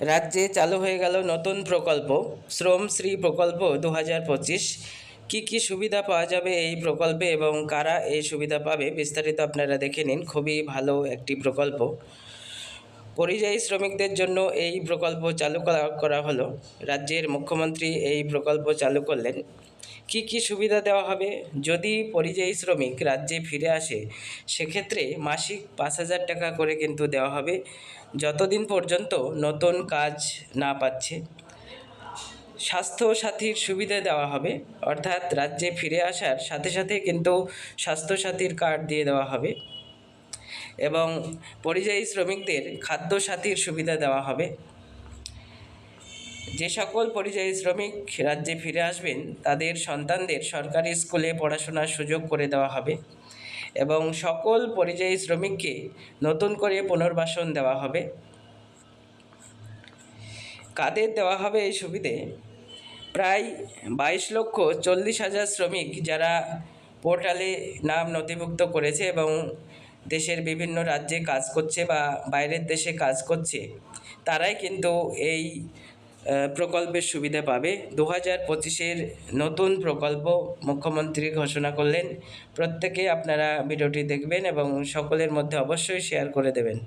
রাজ্যে চালু হয়ে গেল নতুন প্রকল্প শ্রমশ্রী প্রকল্প দু হাজার পঁচিশ। কী কী সুবিধা পাওয়া যাবে এই প্রকল্পে এবং কারা এই সুবিধা পাবে বিস্তারিত আপনারা দেখে নিন, খুবই ভালো একটি প্রকল্প। পরিযায়ী শ্রমিকদের জন্য এই প্রকল্প চালু করা করা হলো। রাজ্যের মুখ্যমন্ত্রী এই প্রকল্প চালু করলেন। কি কি সুবিধা দেওয়া হবে? যদি পরিযায়ী শ্রমিক রাজ্যে ফিরে আসে, সেক্ষেত্রে মাসিক পাঁচ হাজার টাকা করে কিন্তু দেওয়া হবে। যতদিন পর্যন্ত নতুন কাজ না পাচ্ছে স্বাস্থ্য সাথীর সুবিধা দেওয়া হবে। অর্থাৎ রাজ্যে ফিরে আসার সাথে সাথে কিন্তু স্বাস্থ্য সাথীর কার্ড দিয়ে দেওয়া হবে এবং পরিযায়ী শ্রমিকদের খাদ্য সাথীর সুবিধা দেওয়া হবে। যে সকল পরিযায়ী শ্রমিক রাজ্যে ফিরে আসবেন, তাদের সন্তানদের সরকারি স্কুলে পড়াশোনার সুযোগ করে দেওয়া হবে এবং সকল পরিযায়ী শ্রমিককে নতুন করে পুনর্বাসন দেওয়া হবে। কাদের দেওয়া হবে এই সুবিধে? প্রায় বাইশ লক্ষ চল্লিশ হাজার শ্রমিক যারা পোর্টালে নাম নথিভুক্ত করেছে এবং দেশের বিভিন্ন রাজ্যে কাজ করছে বা বাইরের দেশে কাজ করছে, তারাই কিন্তু এই প্রকল্পের সুবিধা পাবে। দু হাজার পঁচিশের নতুন প্রকল্প মুখ্যমন্ত্রী ঘোষণা করলেন। প্রত্যেকে আপনারা ভিডিওটি দেখবেন এবং সকলের মধ্যে অবশ্যই শেয়ার করে দেবেন।